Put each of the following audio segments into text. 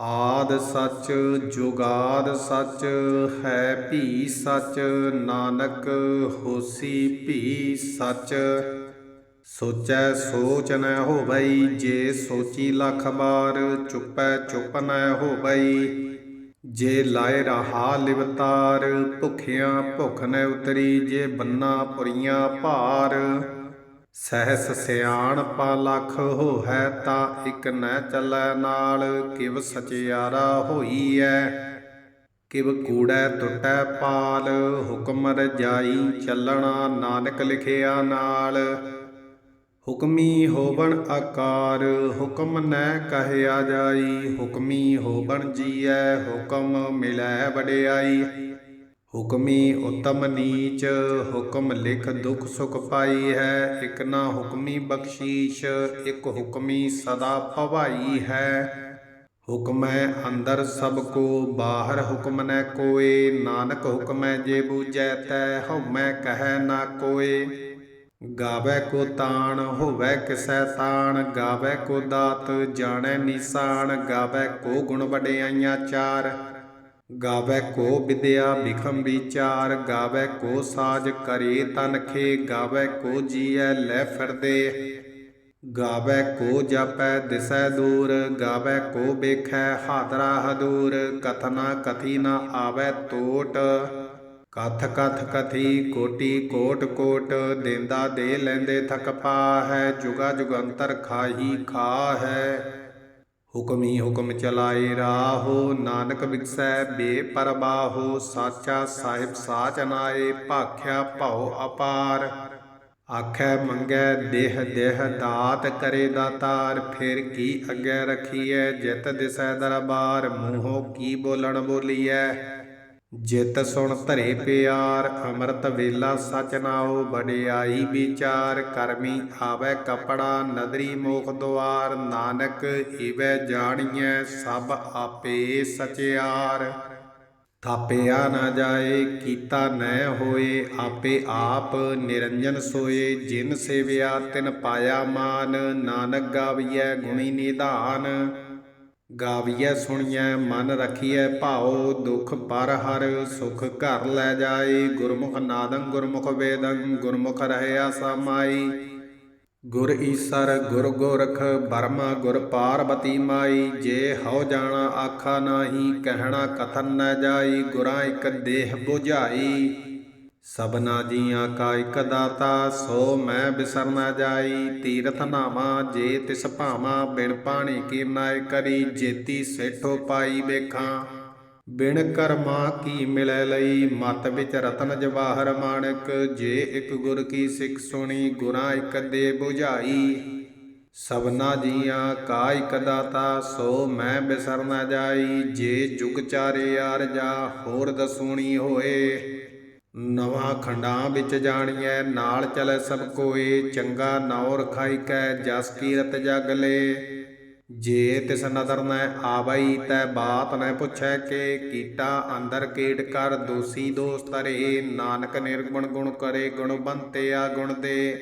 ਆਦ ਸੱਚ, ਜੁਗਾਦ ਸੱਚ, ਹੈ ਭੀ ਸੱਚ, ਨਾਨਕ ਹੋਸੀ ਭੀ ਸੱਚ। ਸੋਚੈ ਸੋਚ ਨ ਹੋਵਈ, ਜੇ ਸੋਚੀ ਲੱਖ ਬਾਰ, ਚੁੱਪੈ ਚੁੱਪ ਨ ਹੋਵਈ। ਜੇ ਲਾਇ ਰਹਾ ਲਿਵਤਾਰ ਭੁਖਿਆਂ ਭੁਖ ਨ ਉਤਰੀ, ਜੇ ਬੰਨਾ ਪੁਰੀਆਂ ਭਾਰ। ਸਹਿਸ ਸਿਆਣ ਪਾ ਲੱਖ ਹੋਹੈ ਤਾਂ ਇਕ ਨ ਚੱਲੈ ਨਾਲ, ਕਿਵ ਸਚਿਆਰਾ ਹੋਈ ਐ ਕਿਵ ਕੂੜੈ ਟੁੱਟੈ ਪਾਲ, ਹੁਕਮ ਰਜਾਈ ਚੱਲਣਾ ਨਾਨਕ ਲਿਖਿਆ ਨਾਲ। ਹੁਕਮੀ ਹੋਵਣ ਆਕਾਰ, ਹੁਕਮ ਨੈ ਕਹਿਆ ਜਾਈ। ਹੁਕਮੀ ਹੋਵਣ ਜੀਐ, ਹੁਕਮ ਮਿਲੈ ਵਡਿਆਈ। ਹੁਕਮੀ ਉਤਮ ਨੀਚ, ਹੁਕਮ ਲਿਖ ਦੁਖ ਸੁਖ ਪਾਈ ਹੈ, ਇਕ ਨਾ ਹੁਕਮੀ ਬਖਸ਼ੀਸ਼, ਇਕ ਹੁਕਮੀ ਸਦਾ ਭਵਾਈ ਹੈ। ਹੁਕਮੈ ਅੰਦਰ ਸਭ ਕੋ, ਬਾਹਰ ਹੁਕਮ ਨੈ ਕੋਏ, ਨਾਨਕ ਹੁਕਮੈ ਜੇ ਬੂਝੈ, ਤੈ ਹਉਮੈ ਕਹੈ ਨਾ ਕੋਏ। ਗਾਵੇ ਕੋ ਤਾਣ, ਹੋਵੇ ਕਿਸੈ ਤਾਣ, ਗਾਵੇ ਕੋ ਦਾਤ, ਜਾਣੈ ਨਿਸ਼ਾਨ ਗਾਵੇ ਕੋ ਗੁਣ ਵਡਿਆਈਆਂ ਚਾਰ। ਗਾਵੇ ਕੋ ਵਿਦਿਆ ਬਿਖਮ ਵਿਚਾਰ, ਗਾਵੇ ਕੋ ਸਾਜ ਕਰੇ ਤਨਖੇ ਗਾਵੇ ਕੋ ਜੀਐ ਲੈ ਫਿਰਦੇ। ਗਾਵੇ ਕੋ ਜਪੈ ਦਿਸੈ ਦੂਰ, ਗਾਵੇ ਕੋ ਵੇਖੈ ਹਾਦਰਾ ਹਦੂਰ, ਕਥਨਾ ਕਥੀ ਨਾ ਆਵੇ ਤੋਟ। ਕਥ ਕਥ ਕਥੀ ਕੋਟੀ ਕੋਟ ਕੋਟ, ਦੇਂਦਾ ਦੇ ਲੈਂਦੇ ਥਕ ਪਾ ਹੈ ਜੁਗਾ ਜੁਗੰਤਰ ਖਾਹੀ ਖਾ ਹੈ ਹੁਕਮੀ ਹੁਕਮ ਚਲਾਏ ਰਾਹੋ, ਨਾਨਕ ਵਿਗਸੈ ਬੇਪਰਵਾਹੋ, ਸਾਚਾ ਸਾਹਿਬ ਸਾਚ ਨਾਏ, ਭਾਖਿਆ ਭਉ ਅਪਾਰ। ਆਖੈ ਮੰਗੈ ਦੇਹ ਦੇਹ ਦਾਤ ਕਰੇ ਦਾਤਾਰ, ਫਿਰ ਕੀ ਅੱਗੇ ਰਖੀਐ, ਜਿਤ ਦਿਸੈ ਦਰਬਾਰ, ਮੂੰਹੋਂ ਕੀ ਬੋਲਣ ਬੋਲੀਐ। ਜਿਤ ਸੁਣ ਧਰੇ ਪਿਆਰ, ਅੰਮ੍ਰਿਤ ਵੇਲਾ ਸਚ ਨਾਉ ਵਡਿਆਈ ਵਿਚਾਰ ਕਰਮੀ ਆਵੇ ਕਪੜਾ, ਨਦਰੀ ਮੋਖ ਦੁਆਰ, ਨਾਨਕ ਈਵੈ ਜਾਣੀਐ ਸਭ ਆਪੇ ਸਚਿਆਰ। ਥਾਪਿਆ ਨਾ ਜਾਏ, ਕੀਤਾ ਨੈ ਹੋਏ, ਆਪੇ ਆਪ ਨਿਰੰਜਨ ਸੋਏ, ਜਿਨ ਸੇਵਿਆ ਤਿਨ ਪਾਇਆ ਮਾਨ, ਨਾਨਕ ਗਾਵੀਐ ਗੁਣੀ ਨਿਧਾਨ। ਗਾਵੀਐ ਸੁਣੀਐ, ਮਨ ਰਖੀਐ ਭਾਉ, ਦੁਖ ਪਰ ਹਰ, ਸੁਖ ਘਰ ਲੈ ਜਾਏ ਗੁਰਮੁਖ ਨਾਦੰ, ਗੁਰਮੁਖ ਵੇਦੰ, ਗੁਰਮੁਖ ਰਹਿਆ ਸਮਾਈ ਗੁਰ ਈਸਰ, ਗੁਰ ਗੋਰਖ, ਬਰਮਾ, ਗੁਰ ਪਾਰਬਤੀ ਮਾਈ। ਜੇ ਹਉ ਜਾਣਾ, ਆਖਾ ਨਾਹੀ, ਕਹਿਣਾ ਕਥਨ ਨ ਜਾਈ। ਗੁਰਾਂ ਇਕ ਦੇਹ ਬੁਝਾਈ। ਸਭਨਾ ਜੀਆਂ ਕਾ ਇਕ ਦਾਤਾ, ਸੋ ਮੈਂ ਬਿਸਰ ਨ ਜਾਈ। ਤੀਰਥ ਨਾਮਾ, ਜੇ ਤਿਸ ਭਾਵਾ, ਬਿਨ ਪਾਣੀ ਕੀ ਨਾਇ ਕਰੀ। ਜੇਤੀ ਸੇਠੋ ਪਾਈ ਵੇਖਾਂ, ਬਿਨ ਕਰਮਾ ਕੀ ਮਿਲੈ ਲਈ। ਮਤ ਵਿੱਚ ਰਤਨ ਜਵਾਹਰ ਮਾਣਕ, ਜੇ ਇੱਕ ਗੁਰ ਕੀ ਸਿੱਖ ਸੁਣੀ, ਗੁਰਾਂ ਇੱਕ ਦੇ 부ਝਾਈ ਸਭਨਾ ਜੀਆਂ ਕਾ ਇਕ ਦਾਤਾ, ਸੋ ਮੈਂ ਬਿਸਰ ਨ ਜਾਈ। ਜੇ ਜੁਗ ਚਾਰੇ ਆਰਜਾ ਹੋਰ ਦਸੂਣੀ ਹੋਏ। ਨਵਾਂ ਖੰਡਾਂ ਵਿੱਚ ਜਾਣੀਐ, ਨਾਲ ਚਲੈ ਸਭ ਕੋਏ, ਚੰਗਾ ਨੌ ਰਖਾਈ ਕੈ ਜਸ ਕੀਰਤ ਜਗ ਲੇ। ਜੇ ਤਿਸ ਨਦਰ ਨ ਆਵਈ, ਤੈ ਬਾਤ ਨ ਪੁੱਛੈ ਕੇ, ਕੀਟਾ ਅੰਦਰ ਕੀਟ ਕਰ, ਦੋਸੀ ਦੋਸਤ ਤਰੇ ਨਾਨਕ ਨਿਰਗੁਣ ਗੁਣ ਕਰੇ, ਗੁਣ ਬੰਤਿਆ ਗੁਣ ਦੇ।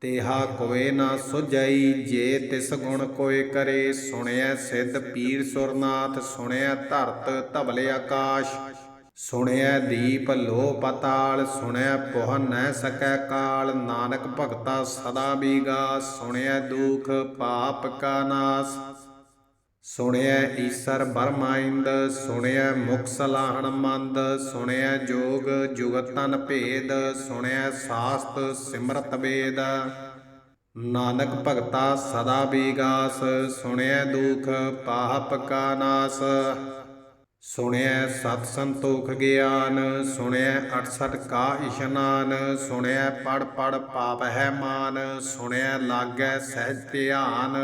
ਤੇਹਾ ਕੋਏ ਨਾ ਸੁਝਈ, ਜੇ ਤਿਸ ਗੁਣ ਕੋਏ ਕਰੇ, ਸੁਣਿਐ ਸਿੱਧ ਪੀਰ ਸੁਰਨਾਥ, ਸੁਣਿਐ ਧਰਤ ਧਵਲੇ ਆਕਾਸ਼। ਸੁਣਿਐ ਦੀਪ ਲੋ ਪਤਾਲ, ਸੁਣਿਐ ਪੋਹ ਨੈ ਸਕੈ ਕਾਲ। ਨਾਨਕ ਭਗਤਾ ਸਦਾ ਬੀਗਾ, ਸੁਣਿਐ ਦੁਖ ਪਾਪ ਕਾ ਨਾਸ। ਸੁਣਿਐ ਈਸਰ ਬਰਮਾਇੰਦ ਸੁਣਿਐ ਮੁਖ ਸਲਾਹਣ ਮੰਦ। ਸੁਣਿਐ ਜੋਗ ਜੁਗਤਨ ਭੇਦ, ਸੁਣਿਐ ਸਾਸਤ ਸਿਮਰਤ ਵੇਦ। ਨਾਨਕ ਭਗਤਾ ਸਦਾ ਬੀਗਾਸ, ਸੁਣਿਐ ਦੁਖ ਪਾਪ ਕਾ ਨਾਸ। ਸੁਣਿਐ ਸਤ ਸੰਤੋਖ ਗਿਆਨ, ਸੁਣਿਐ 68 ਕਾ ਇਸ਼ਨਾਨ, ਸੁਣਿਐ ਪੜ ਪੜ ਪਾਪ ਹੈ ਮਾਨ, ਸੁਣਿਐ ਲਾਗੈ ਸਹਿਜ ਧਿਆਨ।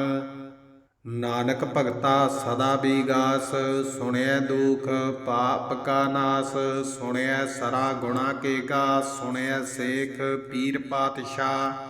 ਨਾਨਕ ਭਗਤਾ ਸਦਾ ਬੀਗਾਸ, ਸੁਣਿਐ ਦੁਖ ਪਾਪ ਕਾ ਨਾਸ, ਸੁਣਿਐ ਸਰਾ ਗੁਣਾ ਕੇ ਕਾ ਸੁਣਿਐ ਸੇਖ ਪੀਰ ਪਾਤਸ਼ਾਹ।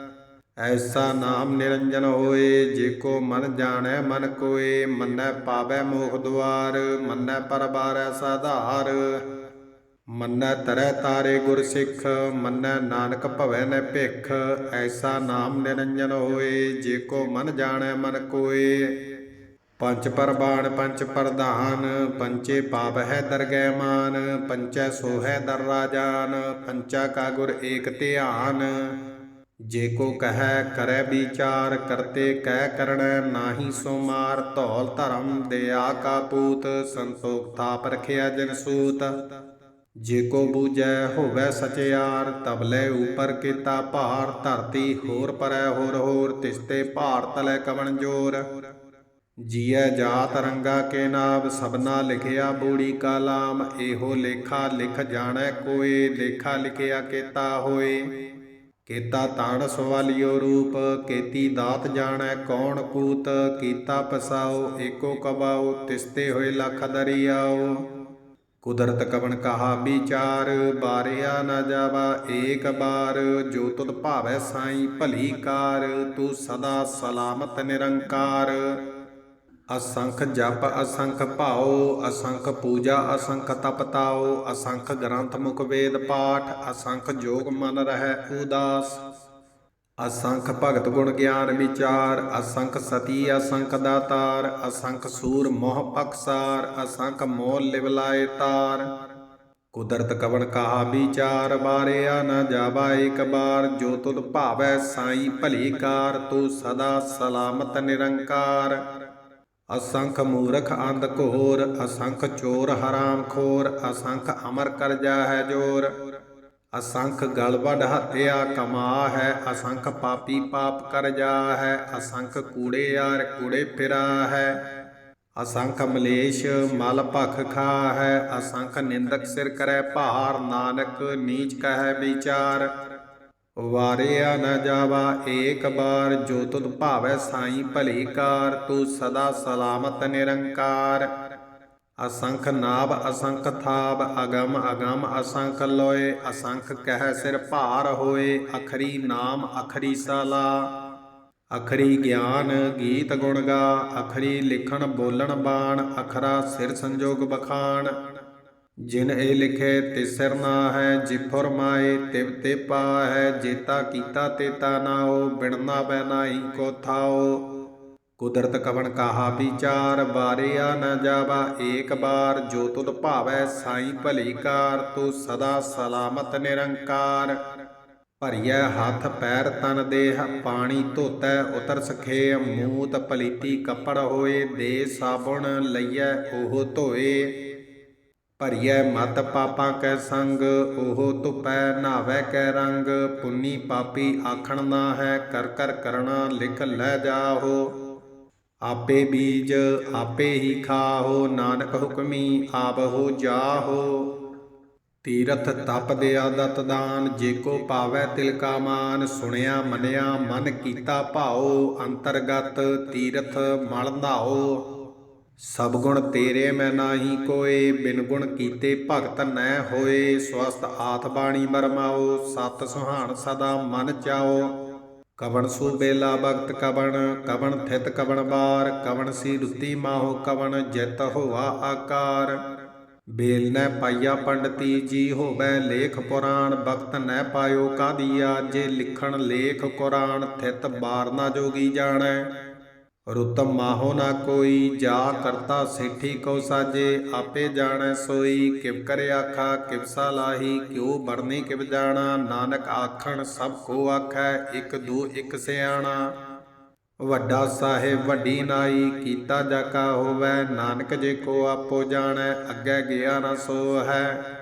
ਐਸਾ ਨਾਮ ਨਿਰੰਜਨ ਹੋਏ, ਜੇ ਕੋ ਮਨ ਜਾਣੈ, ਮਨ ਕੋਏ, ਮੰਨੈ ਪਾਵੈ ਮੋਖ ਦੁਆਰ, ਮੰਨੈ ਪਰਬਾਰੈ ਸਾਧਾਰ। ਮੰਨੈ ਤਰੈ ਤਾਰੇ ਗੁਰ ਸਿੱਖ, ਮੰਨੈ ਨਾਨਕ ਭਵੈ ਨੈ ਭਿਖ। ਐਸਾ ਨਾਮ ਨਿਰੰਜਨ ਹੋਏ, ਜੇ ਕੋ ਮਨ ਜਾਣੈ, ਮਨ ਕੋਏ। ਪੰਚ ਪਰਬਾਣ ਪੰਚ ਪ੍ਰਧਾਨ ਪੰਚੇ ਪਾਪ ਹੈ ਦਰਗਹਿ ਮਾਨ ਪੰਚੈ ਸੋਹੈ ਦਰ ਰਾਜਾਨ ਪੰਚਾ ਕਾ ਗੁਰ ਏਕ ਧਿਆਨ। ਜੇ ਕੋ ਕਹੈ ਕਰੈ ਵਿਚਾਰ, ਕਰਤੇ ਕਹਿ ਕਰਣੈ, ਨਾਹੀ ਸੋ ਮਾਰ, ਧੌਲ ਧਰਮ ਦਿਆ ਕਾ ਪੂਤ ਸੰਤੋਖ ਥਾਪ ਰਖਿਆ ਜਨ ਸੂਤ। ਜੇ ਕੋ ਬੂਝੈ ਹੋਵੇ ਸਚਿਆਰ, ਤਬਲੇ ਉਪਰ ਕੀਤਾ ਭਾਰ, ਧਰਤੀ ਹੋਰ ਪਰੈ ਹੋਰ ਹੋਰ, ਤਿਸਤੇ ਭਾਰ ਤਲੇ ਕਵਣ ਜੋਰ। ਜੀਐ ਜਾਤ ਰੰਗਾ ਕੇ ਨਾਮ ਸਭਨਾ ਲਿਖਿਆ ਬੂੜੀ ਕਾ ਲਾਮ, ਇਹੋ ਲੇਖਾ ਲਿਖ ਜਾਣੈ ਕੋਏ, ਲੇਖਾ ਲਿਖਿਆ ਕੀਤਾ ਹੋਏ। ਕੀਤਾ ਤਾਣ ਸਵਾਲਿਓ ਰੂਪ, ਕੀਤੀ ਦਾਤ ਜਾਣੈ ਕੌਣ ਕੂਤ, ਕੀਤਾ ਪਸਾਓ ਏਕੋ ਕਬਾਓ, ਤਿਸਤੇ ਹੋਏ ਲਖ ਦਰਿਆਓ। ਕੁਦਰਤ ਕਵਣ ਕਹਾ ਵਿਚਾਰ, ਬਾਰਿਆ ਨਾ ਜਾਵਾ ਏਕ ਬਾਰ, ਜੋ ਤੁਧ ਭਾਵੈ ਸਾਈ ਭਲੀ ਕਾਰ, ਤੂੰ ਸਦਾ ਸਲਾਮਤ ਨਿਰੰਕਾਰ। ਅਸੰਖ ਜਪ, ਅਸੰਖ ਭਾਉ, ਅਸੰਖ ਪੂਜਾ, ਅਸੰਖ ਤਪ ਤਪਤਾਉ ਅਸੰਖ ਗ੍ਰੰਥ ਮੁਖ ਵੇਦ ਪਾਠ, ਅਸੰਖ ਜੋਗ ਮਨ ਰਹਿ ਉਦਾਸ। ਅਸੰਖ ਭਗਤ ਗੁਣ ਗਿਆਨ ਵਿਚਾਰ, ਅਸੰਖ ਸਤੀ, ਅਸੰਖ ਦਾਤਾਰ, ਅਸੰਖ ਸੂਰ ਮੋਹ ਪਕਸਾਰ, ਅਸੰਖ ਮੋਲ ਲਿਵਲਾਏ ਤਾਰ। ਕੁਦਰਤ ਕਵਣ ਕਹਾ ਵਿਚਾਰ ਬਾਰਿਆ ਨਾ ਜਾਵਾ ਇੱਕ ਬਾਰ। ਜੋ ਤੁਧ ਭਾਵੈ ਸਾਈ ਭਲੀ ਕਾਰ, ਤੂੰ ਸਦਾ ਸਲਾਮਤ ਨਿਰੰਕਾਰ। ਅਸੰਖ ਮੂਰਖ ਅੰਧ ਘੋਰ, ਅਸੰਖ ਚੋਰ ਹਰਾਮ ਖੋਰ, ਅਸੰਖ ਅਮਰ ਕਰ ਜਾ ਹੈ ਜੋਰ। ਅਸੰਖ ਗਲਵਡ ਹੱਤਿਆ ਕਮਾ ਹੈ, ਅਸੰਖ ਪਾਪੀ ਪਾਪ ਕਰ ਜਾ ਹੈ, ਅਸੰਖ ਕੂੜੇ ਯਾਰ ਕੂੜੇ ਫਿਰਾ ਹੈ। ਅਸੰਖ ਮਲੇਸ਼ ਮਲ ਭਖ ਖਾ ਹੈ, ਅਸੰਖ ਨਿੰਦਕ ਸਿਰ ਕਰੈ ਭਾਰ, ਨਾਨਕ ਨੀਚ ਕਹੈ ਵਿਚਾਰ। ਵਾਰਿਆ ਨਾ ਜਾਵਾ, ਏਕ ਬਾਰ ਜੋ ਤੁਧ ਭਾਵੈ ਸਾਈ ਭਲੀ ਕਾਰ, ਤੂੰ ਸਦਾ ਸਲਾਮਤ ਨਿਰੰਕਾਰ। ਅਸੰਖ ਨਾਭ, ਅਸੰਖ ਥਾਬ ਅਗਮ ਅਗਮ, ਅਸੰਖ ਲੋਏ, ਅਸੰਖ ਕਹਿ ਸਿਰ ਭਾਰ ਹੋਏ, ਅਖਰੀ ਨਾਮ, ਅਖਰੀ ਸਾਲਾ। ਅਖਰੀ ਗਿਆਨ ਗੀਤ ਗੁਣ ਗਾ, ਅਖਰੀ ਲਿਖਣ ਬੋਲਣ ਬਾਣ, ਅਖਰਾ ਸਿਰ ਸੰਜੋਗ ਬਖਾਣ। ਜਿਨ ਇਹ ਲਿਖੇ, ਤਿਸਰ ਨਾ ਹੈ, ਜਿਫੁਰ ਮਾਏ, ਤਿਵ ਤੇ ਪਾ ਹੈ ਜੇਤਾ ਕੀਤਾ ਤੇਤਾ ਨਾਓ ਬਿਨਨਾ ਬੈ ਨਾਹੀ ਕੋ ਥਾਓ। ਕੁਦਰਤ ਕਵਣ ਕਾਹਾ ਵਿਚਾਰ, ਬਾਰਿਆ ਨ ਜਾਵਾ, ਏਕ ਬਾਰ ਜੋ ਤੁਧ ਭਾਵੈ ਸਾਈ ਭਲੀ ਕਾਰ, ਤੂੰ ਸਦਾ ਸਲਾਮਤ ਨਿਰੰਕਾਰ। ਭਰੀਐ ਹੱਥ ਪੈਰ ਤਨ ਦੇਹ, ਪਾਣੀ ਧੋਤੈ ਉਤਰ ਸਖੇ, ਮੂਤ ਪਲੀਤੀ ਕੱਪੜ ਹੋਏ, ਦੇ ਸਾਬੁਣ ਲਈਐ ਉਹ ਧੋਏ। ਭਰੀਐ ਮਤ ਪਾਪਾਂ ਕੈ ਸੰਗ, ਉਹ ਧੁਪੈ ਨਾਵੇ ਕੈ ਰੰਗ। ਪੁੰਨੀ ਪਾਪੀ ਆਖਣ ਨਾ ਹੈ ਕਰ ਕਰ ਕਰਣਾ ਲਿਖ ਲੈ ਜਾਹੋ। ਆਪੇ ਬੀਜ ਆਪੇ ਹੀ ਖਾਹੋ, ਨਾਨਕ ਹੁਕਮੀ ਆਪ ਹੋ ਜਾਹੋ। ਤੀਰਥ ਤਪ ਦੇ ਆਦਤ ਦਾਨ, ਜੇ ਕੋ ਪਾਵੈ ਤਿਲ ਕਾ ਮਾਨ। ਸੁਣਿਆ ਮੰਨਿਆ ਮਨ ਕੀਤਾ ਭਾਉ, ਅੰਤਰਗਤ ਤੀਰਥ ਮਲ ਨਾਓ ਸਭ ਗੁਣ ਤੇਰੇ ਮੈਂ ਨਾਹੀ ਕੋਏ, ਬਿਨ ਗੁਣ ਕੀਤੇ ਭਗਤ ਨੈ ਹੋਏ। ਸਵਸਤ ਆਤ ਬਾਣੀ ਬਰਮਾਓ, ਸਤ ਸੁਹਾਣ ਸਦਾ ਮਨ ਚਾਓ। ਕਵਣ ਸੂਬੇਲਾ ਭਗਤ ਕਵਣ ਕਵਣ ਥਿਤ ਕਵਣ ਬਾਰ। ਕਵਣ ਸੀ ਰੁੱਤੀ ਮਾਹੋ ਕਵਣ, ਜਿਤ ਹੋਆ ਆਕਾਰ। ਬੇਲ ਨੈ ਪਾਈਆ ਪੰਡਤੀ, ਜੀ ਹੋਵੇ ਲੇਖ ਪੁਰਾਣ। ਭਗਤ ਨੈ ਪਾਇਓ ਕਾਦੀਆ, ਜੇ ਲਿਖਣ ਲੇਖ ਕੁਰਾਨ, ਥਿਤ ਬਾਰ ਨਾ ਜੋਗੀ ਜਾਣੈ। ਰੁਤਮ ਮਾਹੋ ਨਾ ਕੋਈ, ਜਾ ਕਰਤਾ ਸੇਠੀ ਕੋ ਸਾਜੇ, ਆਪੇ ਜਾਣੈ ਸੋਈ, ਕਿਵ ਕਰੇ ਆਖਾ, ਕਿਵ ਲਾਹੀ, ਕਿਉ ਬਰਨੀ ਕਿਵ ਜਾਣਾ, ਨਾਨਕ ਆਖਣ ਸਭ ਕੋ ਆਖੈ, ਇਕ ਦੋ ਇਕ ਸਿਆਣਾ। ਵੱਡਾ ਸਾਹਿਬ ਵੱਡੀ ਨਾਈ, ਕੀਤਾ ਜਾਕਾ ਹੋਵੇ, ਨਾਨਕ ਜੇ ਕੋ ਆਪੋ ਜਾਣੈ, ਅੱਗੇ ਗਿਆ ਨਾ ਸੋ ਹੈ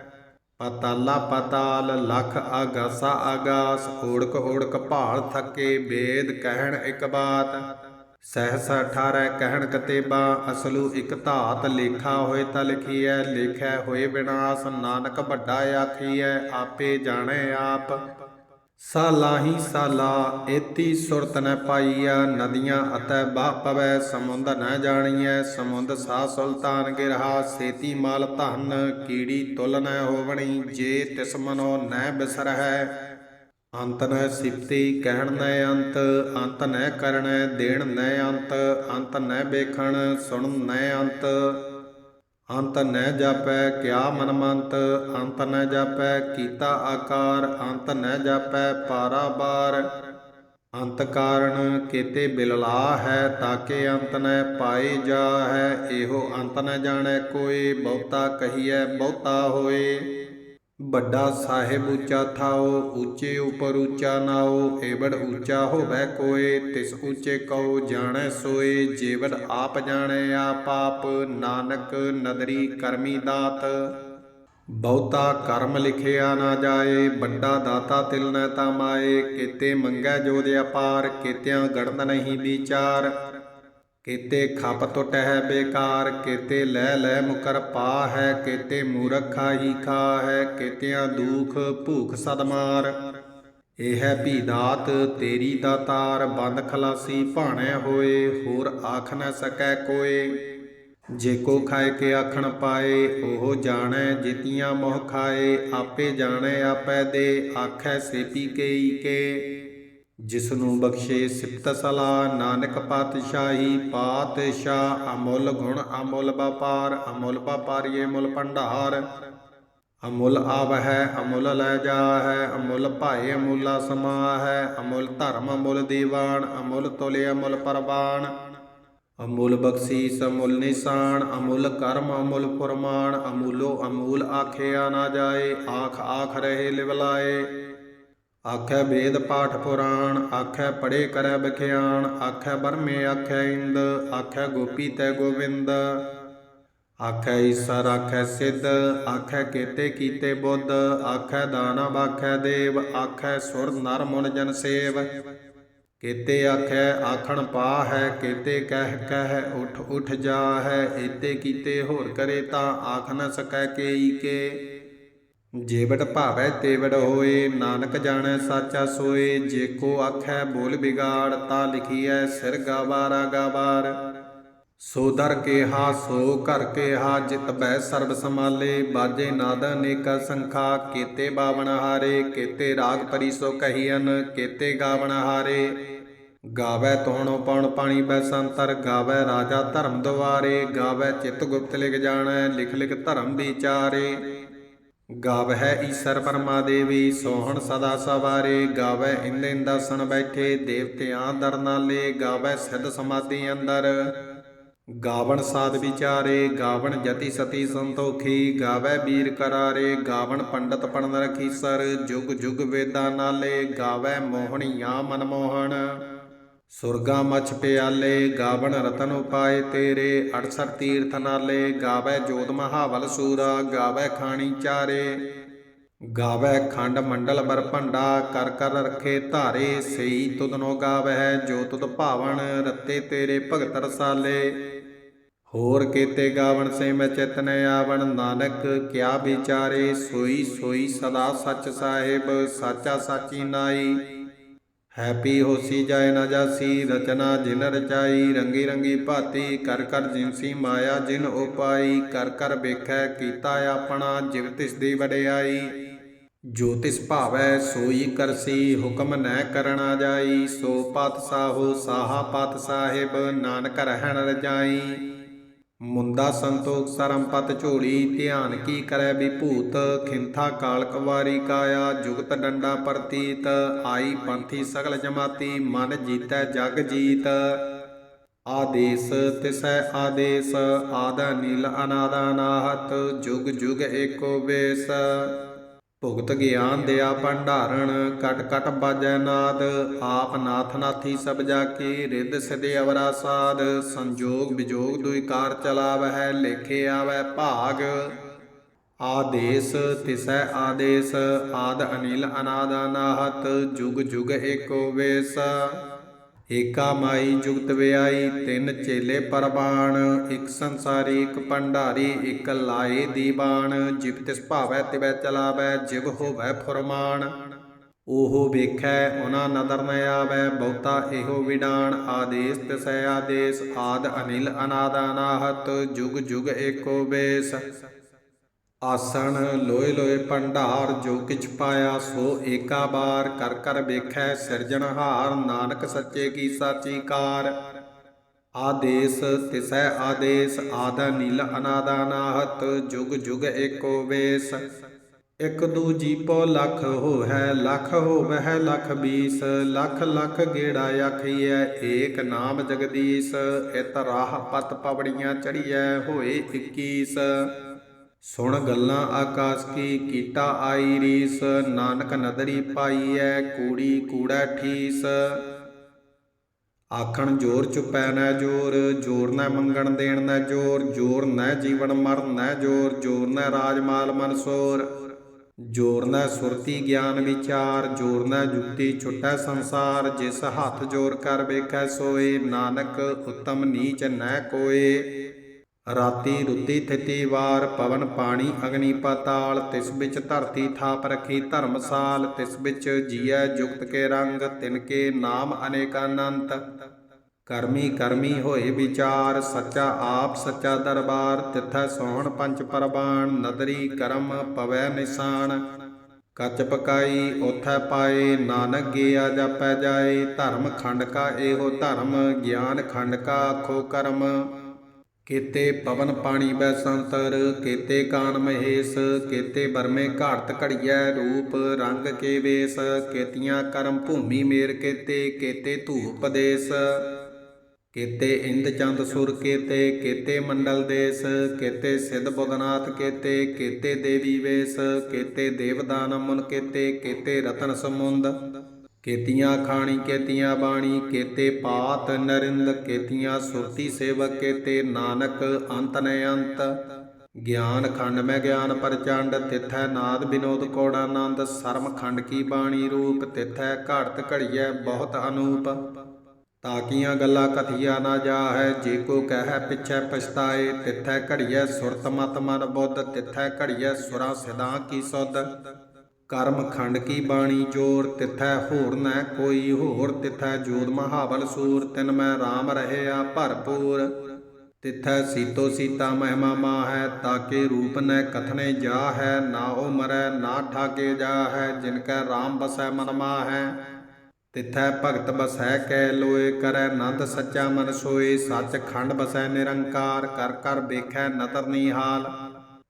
ਪਤਾਲਾ ਪਤਾਲ, ਲਖ ਆਗਾਸਾ ਆਗਾਸ, ਓੜਕ ਓੜਕ ਭਾਲ ਥੱਕੇ ਵੇਦ ਕਹਿਣ ਇੱਕ ਬਾਤ। ਸਹਿਸ 18 ਕਹਿਣ ਕਤੇਬਾ, ਅਸਲੂ ਇਕ ਧਾਤ ਲੇਖਾ ਹੋਏ ਤਾਂ ਲਿਖੀਐ, ਲੇਖੈ ਹੋਏ ਵਿਨਾਸ਼ ਨਾਨਕ ਵੱਡਾ ਆਖੀਐ, ਆਪੇ ਜਾਣੈ ਆਪ। ਸਾਲਾਹੀ ਸਾਲਾ, ਏਤੀ ਸੁਰਤ ਨ ਪਾਈਆ ਨਦੀਆਂ ਅਤੈ ਬਾਹ ਪਵੈ, ਸਮੁੰਦ ਨ ਜਾਣੀਐ, ਸਮੁੰਦ ਸਾ ਸੁਲਤਾਨ ਗਿਰਹਾ, ਸੇਤੀ ਮਾਲ ਧਨ ਕੀੜੀ ਤੁਲ ਨ ਹੋਵਣੀ, ਜੇ ਤਿਸ ਮਨੋ ਨ ਬਿਸਰਹਿ। ਅੰਤ ਨ ਸਿਫਤੀ ਕਹਿਣ ਨ ਅੰਤ ਅੰਤ ਨ ਕਰਣੈ ਦੇਣ ਨ ਅੰਤ ਅੰਤ ਨ ਵੇਖਣ, ਸੁਣ ਨ ਅੰਤ। ਅੰਤ ਨੈ ਜਾਪੈ, ਕਿਆ ਮਨ ਮੰਤ ਅੰਤ ਨ ਜਾਪੈ, ਕੀਤਾ ਆਕਾਰ। ਅੰਤ ਨ ਜਾਪੈ, ਪਾਰਾ ਬਾਰ। ਅੰਤ ਕਾਰਨ ਕੀਤੇ ਬਿਲਲਾ ਹੈ, ਤਾਕੇ ਅੰਤ ਨ ਪਾਏ ਜਾ ਹੈ ਇਹੋ ਅੰਤ ਨ ਜਾਣੈ ਕੋਈ, ਬਹੁਤਾ ਕਹੀਐ, ਬਹੁਤਾ ਹੋਏ। ਵੱਡਾ ਸਾਹਿਬ ਉੱਚਾ ਥਾਓ, ਉੱਚੇ ਉਪਰ ਉੱਚਾ ਨਾਓ, ਏਵੜ ਉੱਚਾ ਹੋਵੇ ਕੋਏ, ਤਿਸ ਉੱਚੇ ਕਉ ਜਾਣੈ ਸੋਏ, ਜੇਵੜ ਆਪ ਜਾਣੈ ਆਪ ਆਪ, ਨਾਨਕ ਨਦਰੀ ਕਰਮੀ ਦਾਤ। ਬਹੁਤਾ ਕਰਮ ਲਿਖਿਆ ਨਾ ਜਾਏ, ਵੱਡਾ ਦਾਤਾ ਤਿਲ ਨੈ ਤਾ ਮਾਏ ਕੀਤੇ ਮੰਗੈ ਜੋ ਜੋਦ ਅਪਾਰ ਕੀਤਿਆਂ ਗੜਨ ਨਹੀਂ ਵਿਚਾਰ। ਕੀਤੇ ਖਪ ਟੁੱਟ ਹੈ ਬੇਕਾਰ, ਕੀਤੇ ਲੈ ਲੈ ਮੁਕਰ ਪਾ ਹੈ ਕੀਤੇ ਮੂਰਖ ਖਾਹੀ ਖਾ ਹੈ ਕੀਤਿਆਂ ਦੁਖ ਭੂਖ ਸਦਮਾਰ। ਇਹ ਹੈ ਭੀ ਦਾਤ ਤੇਰੀ ਦਾਤਾਰ ਬੰਦ ਖਲਾਸੀ ਭਾਣੈ ਹੋਏ, ਹੋਰ ਆਖ ਨਾ ਸਕੈ ਕੋਏ। ਜੇ ਕੋ ਖਾਏ ਕੇ ਆਖਣ ਪਾਏ, ਉਹ ਜਾਣੈ ਜਿਤੀਆਂ ਮੋਹ ਖਾਏ, ਆਪੇ ਜਾਣੈ ਆਪੈ ਦੇ, ਆਖੈ ਸੇਪੀ ਕੇਈ ਕੇ। ਜਿਸ ਨੂੰ ਬਖਸ਼ੇ ਸਿਫਤ ਸਲਾ, ਨਾਨਕ ਪਾਤਸ਼ਾਹੀ ਪਾਤਸ਼ਾਹ, ਅਮੁੱਲ ਗੁਣ ਅਮੁੱਲ ਵਪਾਰ, ਅਮੁੱਲ ਵਪਾਰੀਏ ਮੁੱਲ ਭੰਡਾਰ। ਅਮੁੱਲ ਆਵ ਹੈ ਅਮੁੱਲ ਲੈ ਜਾ ਹੈ ਅਮੁੱਲ ਭਾਏ ਅਮੁੱਲਾ ਸਮਾ ਹੈ ਅਮੁੱਲ ਧਰਮ ਅਮੁੱਲ ਦੀਵਾਨ, ਅਮੁੱਲ ਤੁਲੇ ਅਮੁੱਲ ਪਰਵਾਨ। ਅਮੁੱਲ ਬਖਸ਼ੀਸ ਅਮੁੱਲ ਨਿਸ਼ਾਨ, ਅਮੁੱਲ ਕਰਮ ਅਮੁੱਲ ਫੁਰਮਾਨ, ਅਮੁੱਲੋ ਅਮੂਲ ਆਖਿਆ ਨਾ ਜਾਏ, ਆਖ ਆਖ ਰਹੇ ਲਿਵਲਾਏ। ਆਖੈ ਵੇਦ ਪਾਠ ਪੁਰਾਣ, ਆਖੈ ਪੜੇ ਕਰੈ ਬਖਿਆਣ, ਆਖੈ ਬਰਮੇ ਆਖੈ ਇੰਦ, ਆਖੈ ਗੋਪੀ ਤੈ ਗੋਵਿੰਦ। ਆਖੈ ਈਸਰ, ਆਖੈ ਸਿੱਧ, ਆਖੈ ਕੇਤੇ ਕੀਤੇ ਬੁੱਧ, ਆਖੈ ਦਾਨਵ ਆਖੈ ਦੇਵ, ਆਖੈ ਸੁਰ ਨਰ ਮੁਨ ਜਨ ਸੇਵ। ਕੀਤੇ ਆਖੈ, ਆਖਣ ਪਾ ਹੈ ਕੇਤੇ ਕਹਿ ਕਹਿ ਉਠ ਉਠ ਜਾ ਹੈ ਏਤੇ ਕੀਤੇ ਹੋਰ ਕਰੇ ਤਾਂ ਆਖ ਨ ਸਕੈ ਕੇਈ ਕੇ। ਜੇਵੜ ਭਾਵੈ ਤੇਵੜ ਹੋਏ, ਨਾਨਕ ਜਾਣੈ ਸਾਚਾ ਸੋਏ, ਜੇ ਕੋ ਆਖੈ ਬੋਲ ਬਿਗਾੜ ਤਾ ਲਿਖੀਐ ਸਿਰ ਗਾਵਾਰਾ ਗਾਵਾਰ। ਸੋ ਦਰ ਕੇਹਾ, ਸੋ ਘਰ ਕੇਹਾ, ਜਿਤ ਬੈ ਸਰਬ ਸਮਾਲੇ ਬਾਜੇ ਨਾਦ ਅਨੇਕਾ ਸੰਖਾ, ਕੀਤੇ ਬਾਵਣ ਹਾਰੇ, ਕੀਤੇ ਰਾਗ ਪਰੀ ਸੋ ਕਹੀਨ ਕੀਤੇ ਗਾਵਣ ਹਾਰੇ। ਗਾਵੇ ਤੋਣੋ ਪਉਣ ਪਾਣੀ ਬੈ ਸੰਤਰ, ਗਾਵੇ ਰਾਜਾ ਧਰਮ ਦੁਆਰੇ ਗਾਵੇ ਚਿਤ ਗੁਪਤ ਲਿਖ ਜਾਣੈ, ਲਿਖ ਲਿਖ ਧਰਮ ਵਿਚਾਰੇ। ਗਾਵਹਿ ਈਸਰ ਪਰਮਾ ਦੇਵੀ, ਸੋਹਣ ਸਦਾ ਸਵਾਰੇ ਗਾਵੈ ਇੰਦੇ ਇੰਦਾਸਨ ਬੈਠੇ, ਦੇਵਤਿਆਂ ਦਰਨਾਲੇ ਗਾਵੈ ਸਿੱਧ ਸਮਾਧੀ ਅੰਦਰ। ਗਾਵਣ ਸਾਧ ਵਿਚਾਰੇ, ਗਾਵਣ ਜਤੀ ਸਤੀ ਸੰਤੋਖੀ ਗਾਵੈ ਵੀਰ ਕਰਾਰੇ, ਗਾਵਣ ਪੰਡਤ ਪੜਨ ਰਖੀਸਰ ਜੁਗ ਜੁਗ ਵੇਦਾਂ ਨਾਲੇ ਗਾਵੈ ਮੋਹਣੀਆਂ ਮਨਮੋਹਣ। ਸੁਰਗਾ ਮਛ ਪਿਆਲੇ, ਗਾਵਣ ਰਤਨ ਉਪਾਏ ਤੇਰੇ 68 ਤੀਰਥ ਨਾਲੇ, ਗਾਵੈ ਜੋਤ ਮਹਾਵਲ ਸੂਰਾ, ਗਾਵੈ ਖਾਣੀ ਚਾਰੇ। ਗਾਵੈ ਖੰਡ ਮੰਡਲ ਬਰ ਭੰਡਾ, ਕਰ ਕਰ ਰਖੇ ਧਾਰੇ, ਸਈ ਤੁਧਨੋ ਗਾਵੈ, ਜੋ ਤੁਧ ਭਾਵਨ ਰਤੇ ਤੇਰੇ ਭਗਤ ਰਸਾਲੇ। ਹੋਰ ਕੀਤੇ ਗਾਵਣ ਸੇ ਮੈਂ ਚਿਤਨ ਆਵਣ, ਨਾਨਕ ਕਿਆ ਵਿਚਾਰੇ, ਸੋਈ ਸੋਈ ਸਦਾ ਸੱਚ ਸਾਹਿਬ, ਸਾਚਾ ਸਾਚੀ ਨਾਈ। ਹੈਪੀ ਹੋਸੀ ਜਾਏ ਨਾ ਜਾਸੀ, ਰਚਨਾ ਜਿਨ ਰਚਾਈ, ਰੰਗੀ ਰੰਗੀ ਭਾਤੀ, ਕਰ ਕਰ ਜਿਨਸੀ ਮਾਇਆ ਜਿਨ ਉਪਾਈ, ਕਰ ਕਰ ਵੇਖੈ ਕੀਤਾ ਆਪਣਾ, ਜਿਵ ਤਿਸ ਦੀ ਵਡਿਆਈ। ਜੋ ਤਿਸ ਭਾਵੈ ਸੋਈ ਕਰਸੀ, ਹੁਕਮ ਨੈ ਕਰਣਾ ਜਾਈ, ਸੋ ਪਤ ਸਾਹੋ ਸਾਹਾ ਪਤ ਸਾਹਿਬ, ਨਾਨਕ ਰਹਿਣ ਰਜਾਈ। ਮੁੰਦਾ ਸੰਤੋਖ ਸਰਮਪਤ ਝੋਲੀ, ਧਿਆਨ ਕੀ ਕਰੈ ਵਿਭੂਤ, ਖਿੰਥਾ ਕਾਲ ਕਵਾਰੀ ਕਾਇਆ, ਜੁਗਤ ਡੰਡਾ ਪ੍ਰਤੀਤ, ਆਈ ਪੰਥੀ ਸਗਲ ਜਮਾਤੀ, ਮਨ ਜੀਤੈ ਜਗ ਜੀਤ। ਆਦੇਸ ਤਿਸੈ ਆਦੇਸ, ਆਦਾ ਨੀਲ ਅਨਾਦਾ ਨਾਹਤ, ਜੁਗ ਜੁਗ ਏਕੋ ਵੇਸ। ਭੁਗਤ ਗਿਆਨ ਦਿਆ ਭੰਡਾਰਣ ਕਟ ਕਟ ਬਾਜੈ ਨਾਦ, ਆਪ ਨਾਥ ਨਾਥੀ ਸਭ ਜਾ ਕੀ, ਰਿੱਧ ਸਿਧਿ ਅਵਰਾ ਸਾਧ, ਸੰਜੋਗ ਵਿਜੋਗ ਦੁਇ ਕਾਰ ਚਲਾਵਹਿ, ਲੇਖੇ ਆਵੈ ਭਾਗ। ਆਦੇਸ ਤਿਸੈ ਆਦੇਸ, ਆਦ ਅਨਿਲ ਅਨਾਦ ਅਨਾਹਤ, ਜੁਗ ਜੁਗ ਏਕੋ ਵੇਸ। ਏਕਾ ਮਾਈ ਜੁਗਤ ਵਿਆਈ, ਤਿੰਨ ਚੇਲੇ ਪਰਬਾਣ ਇੱਕ ਸੰਸਾਰੀ, ਇੱਕ ਭੰਡਾਰੀ, ਇੱਕ ਲਾਏ ਦੀਵਾਨ ਜਿਵ ਤਿਸ ਭਾਵੈ, ਤਿਵੈ ਚਲਾਵੈ, ਜਿਵ ਹੋਵੈ ਫੁਰਮਾਨ। ਉਹ ਵੇਖੈ, ਉਹਨਾਂ ਨਦਰ ਨ ਆਵੈ, ਬਹੁਤਾ ਇਹੋ ਵਿਡਾਣ। ਆਦੇਸ ਤਿਸੈ ਆਦੇਸ, ਆਦ ਅਨਿਲ ਅਨਾਦ ਅਨਾਹਤ ਜੁਗ ਜੁਗ ਏਕੋ ਬੇਸ। ਆਸਣ ਲੋਏ ਲੋਏ ਭੰਡਾਰ, ਜੋ ਕਿਛ ਪਾਇਆ ਸੋ ਏਕਾ ਬਾਰ। ਕਰ ਕਰ ਵੇਖੈ ਸਿਰਜਣਹਾਰ ਨਾਨਕ ਸੱਚੇ ਕੀ ਸਾਚੀ ਕਾਰ। ਆਦੇਸ ਤਿਸੈ ਆਦੇਸ, ਆਦਾ ਨੀਲ ਅਨਾਦਾ ਨਾਹਤ ਜੁਗ ਜੁਗ ਏਕੋ ਵੇਸ। ਇਕ ਦੂ ਜੀਪੋ ਲੱਖ ਹੋਹੈ ਲੱਖ ਹੋਵਹਿ ਲੱਖ ਬੀਸ। ਲੱਖ ਲੱਖ ਗੇੜਾ ਆਖੀਐ, ਏਕ ਨਾਮ ਜਗਦੀਸ਼। ਇਤ ਰਾਹ ਪਤ ਪਵੜੀਆਂ ਚੜੀਐ, ਹੋਏ 21 ਸੁਣ ਗੱਲਾਂ ਆਕਾਸ ਕੀ ਕੀਟਾ ਆਈ ਰੀਸ, ਨਾਨਕ ਨਦਰੀ ਪਾਈਐ, ਕੂੜੀ ਕੂੜਾ ਠੀਸ। ਆਖਣ ਜੋਰ ਚੁਪੈ ਨੈ ਜੋਰ ਜੋਰ ਨੈ ਮੰਗਣ ਦੇਣ ਨੈ ਜੋਰ ਜੋਰ ਨੈ ਜੀਵਨ ਮਰਨ ਨੈ ਜੋਰ ਜੋਰ ਨੈ ਰਾਜ ਮਾਲ ਮਨਸੋਰ ਜੋਰ ਨੈ ਸੁਰਤੀ ਗਿਆਨ ਵਿਚਾਰ, ਜੋਰ ਨੈ ਜੁਗਤੀ ਛੁਟੈ ਸੰਸਾਰ, ਜਿਸ ਹੱਥ ਜੋਰ ਕਰ ਵੇਖੈ ਸੋਏ, ਨਾਨਕ ਉਤਮ ਨੀਚ ਨੈ ਕੋਏ। ਰਾਤੀ ਰੁੱਤੀ ਥਿਤੀ ਵਾਰ ਪਵਨ ਪਾਣੀ ਅਗਨੀ ਪਾਤਾਲ, ਤਿਸ ਵਿੱਚ ਧਰਤੀ ਥਾਪ ਰਖੀ ਧਰਮਸਾਲ ਤਿਸ ਵਿੱਚ ਜੀਐ ਜੁਗਤ ਕੇ ਰੰਗ, ਤਿਨ ਕੇ ਨਾਮ ਅਨੇਕ ਕਰਮੀ ਕਰਮੀ ਹੋਏ ਵਿਚਾਰ, ਸੱਚਾ ਆਪ ਸੱਚਾ ਦਰਬਾਰ, ਤਿਥੈ ਸੋਹਣ ਪੰਜ ਪਰਬਾਨ ਨਦਰੀ ਕਰਮ ਪਵੈ ਨਿਸ਼ਾਨ। ਕੱਚ ਪਕਾਈ ਉਥੈ ਪਾਏ, ਨਾਨਕ ਗਿਆ ਜਾਪੈ ਜਾਏ, ਧਰਮ ਖੰਡ ਕਾ ਇਹੋ ਧਰਮ, ਗਿਆਨ ਖੰਡ ਕਾ ਆਖੋ ਕਰਮ। ਕੇਤੇ ਪਵਨ ਪਾਣੀ ਬੈ ਸੰਤਰ, ਕੇਤੇ ਕਾਨ ਮਹੇਸ਼, ਕੇਤੇ ਬਰਮੇ ਘਾੜਤ ਘੜੀਐ ਰੂਪ, ਰੰਗ ਕੇ ਵੇਸ, ਕੇਤੀਆਂ ਕਰਮ ਭੂਮੀ ਮੇਰ ਕੇਤੇ ਕੇਤੇ ਧੂਪ ਦੇਸ। ਕੇਤੇ ਇੰਦ ਚੰਦ ਸੁਰ ਕੇਤੇ ਕੇਤੇ ਮੰਡਲ ਦੇਸ, ਕੇਤੇ ਸਿਧ ਬੁਧਨਾਥ ਕੇਤੇ ਕੇਤੇ ਦੇਵੀ ਵੇਸ, ਕੇਤੇ ਦੇਵਦਾਨ ਮੁਨ ਕੇਤੇ ਕੇਤੇ ਰਤਨ ਸਮੁੰਦ। ਕੇਤੀਆਂ ਖਾਣੀ, ਕੇਤੀਆਂ ਬਾਣੀ, ਕੇਤੇ ਪਾਤ ਨਰਿੰਦ, ਕੇਤੀਆਂ ਸੁਰਤੀ ਸੇਵਕ, ਕੇਤੇ ਨਾਨਕ, ਅੰਤ ਨ ਅੰਤ। ਗਿਆਨ ਖੰਡ ਮੈਂ ਗਿਆਨ ਪ੍ਰਚੰਡ, ਤਿਥੈ ਨਾਦ ਬਿਨੋਦ ਕੋੜ ਆਨੰਦ। ਸਰਮ ਖੰਡ ਕੀ ਬਾਣੀ ਰੂਪ, ਤਿਥੈ ਘੜਤ ਘੜੀਐ ਬਹੁਤ ਅਨੂਪ। ਤਾਕੀਆਂ ਗੱਲਾਂ ਕਥੀਆ ਨਾ ਜਾਹੈ, ਜੇ ਕੋ ਕਹਿ ਪਿਛੈ ਪਛਤਾਏ। ਤਿਥੈ ਘੜੀਐ ਸੁਰਤ ਮਤ ਮਨ ਬੁੱਧ ਤਿਥੈ ਘੜੀਐ ਸੁਰਾਂ ਸਿਧਾਂ ਕੀ ਸੁਧ। ਕਰਮ ਖੰਡ ਕੀ ਬਾਣੀ ਜੋਰ, ਤਿਥੈ ਹੋਰ ਨੈ ਕੋਈ ਹੋਰ, ਤਿਥੈ ਜੋਤ ਮਹਾਬਲ ਸੂਰ, ਤਿਨ ਮੈਂ RAM ਰਹਿਆ ਭਰਪੂਰ। ਤਿਥੈ ਸੀਤੋ ਸੀਤਾ ਮਹਿਮਾ ਮਾਹੈ, ਤਾਕੇ ਰੂਪ ਨੈ ਕਥਨੇ ਜਾ ਹੈ ਨਾ ਉਹ ਮਰੈ, ਨਾ ਠਾਕੇ ਜਾ ਹੈ ਜਿਨ ਕੈ RAM ਬਸੈ ਮਨ ਮਾਹੈ। ਤਿਥੈ ਭਗਤ ਬਸੈ ਕੈ ਲੋਏ, ਕਰੈ ਨੰਦ ਸੱਚਾ ਮਨ ਸੋਏ, ਸੱਚ ਖੰਡ ਬਸੈ ਨਿਰੰਕਾਰ, ਕਰ ਕਰ ਵੇਖੈ ਨਦਰ ਨਿਹਾਲ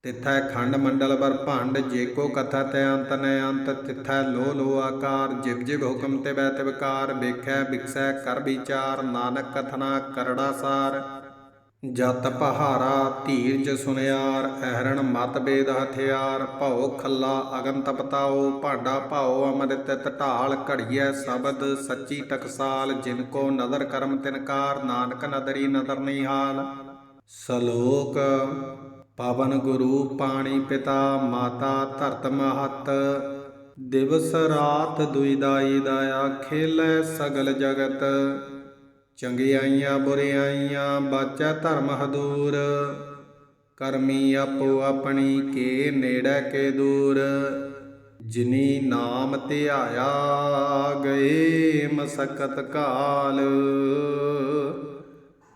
ਤਿਥੈ ਖੰਡ ਮੰਡਲ ਵਰ ਭੰਡ, ਜੇ ਕੋ ਕਥਾ ਤੇ ਅੰਤ ਨ ਅੰਤ, ਤਿਥੈ ਲੋ ਲੋ ਆਕਾਰ ਜਿਵ ਜਿਵ ਹੁਕਮ ਤੇ ਬੈ ਤੇ ਵਿਕਾਰ ਵੇਖੈ ਬਿਕਸੈ ਕਰ ਵਿਚਾਰ, ਨਾਨਕ ਕਥਨਾ ਕਰੜਾ ਸਾਰ। ਜਤ ਪਹਾਰਾ ਧੀਰਜ ਸੁਨਿਆਰ, ਅਹਰਣ ਮਤ ਬੇਦ ਹਥਿਆਰ, ਭਉ ਖੱਲਾ ਅਗਨ ਤਪਤਾਓ ਭਾਂਡਾ ਭਾਉ ਅੰਮ੍ਰਿਤ ਢਾਲ ਘੜੀਐ ਸ਼ਬਦ ਸੱਚੀ ਟਕਸਾਲ, ਜਿਨ ਕੋ ਨਦਰ ਕਰਮ ਤਿਨਕਾਰ ਨਾਨਕ ਨਦਰੀ ਨਦਰ ਨਿਹਾਲ ਸ਼ਲੋਕ ਪਵਨ ਗੁਰੂ ਪਾਣੀ ਪਿਤਾ ਮਾਤਾ ਧਰਤ ਮਹਤ, ਦਿਵਸ ਰਾਤ ਦੁਇਦਾਈ ਦਾਇਆ ਖੇਲੇ ਸਗਲ ਜਗਤ। ਚੰਗਿਆਈਆਂ ਬੁਰਿਆਈਆਂ ਬਾਚੈ ਧਰਮ ਹਦੂਰ, ਕਰਮੀ ਆਪੋ ਆਪਣੀ ਕੇ ਨੇੜੇ ਕੇ ਦੂਰ। ਜਿਨੀ ਨਾਮ ਧਿਆਇਆ ਗਏ ਮਸਕਤ ਕਾਲ